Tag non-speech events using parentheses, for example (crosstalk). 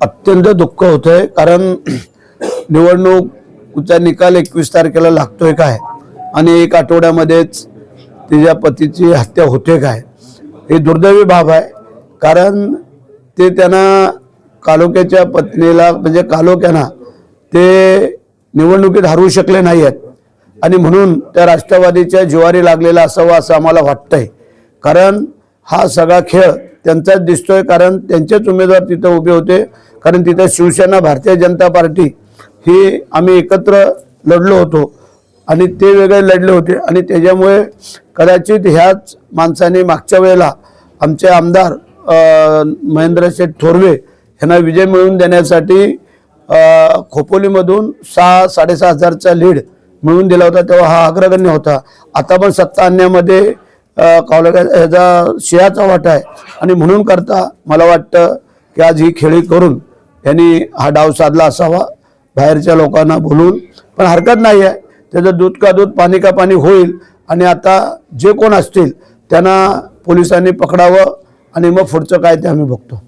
अत्यंत दुःख होतंय कारण (clears throat) निवडणूकचा निकाल एकवीस तारखेला लागतोय काय? आणि एक आठवड्यामध्येच तिच्या पतीची हत्या होते काय? हे दुर्दैवी बाब आहे कारण ते त्यांना कालोक्याच्या पत्नीला म्हणजे कालोक्यांना ते निवडणुकीत हरवू शकले नाही आहेत आणि म्हणून त्या राष्ट्रवादीच्या जिवारी लागलेला असावा असं आम्हाला वाटतंय. कारण हा सगळा खेळ त्यांचाच दिसतोय कारण त्यांचेच उमेदवार तिथं उभे होते. कारण तिथं शिवसेना भारतीय जनता पार्टी ही आम्ही एकत्र लढलो होतो. आणि ते वेगळे लढले होते. आणि त्याच्यामुळे कदाचित ह्याच माणसाने मागच्या वेळेला आमचे आमदार महेंद्रशेठ थोरवे यांना विजय मिळवून देण्यासाठी खोपोलीमधून सहा साडेसहा हजारचा लीड मिळवून दिला होता. तेव्हा हा अग्रगण्य होता. आता पण सत्ता आणण्यामध्ये कॉलेज ह्याचा सिंहाचा वाटा आहे. आणि म्हणून करता मला वाटतं की आज ही खेळी करून त्यांनी हा डाव साधला असावा. बाहेरच्या लोकांना बोलून पण हरकत नाही आहे. त्याचं दूध का दूध पाणी का पाणी होईल. आणि आता जे कोण असतील त्यांना पोलिसांनी पकडावं आणि मग पुढचं काय ते आम्ही बघतो.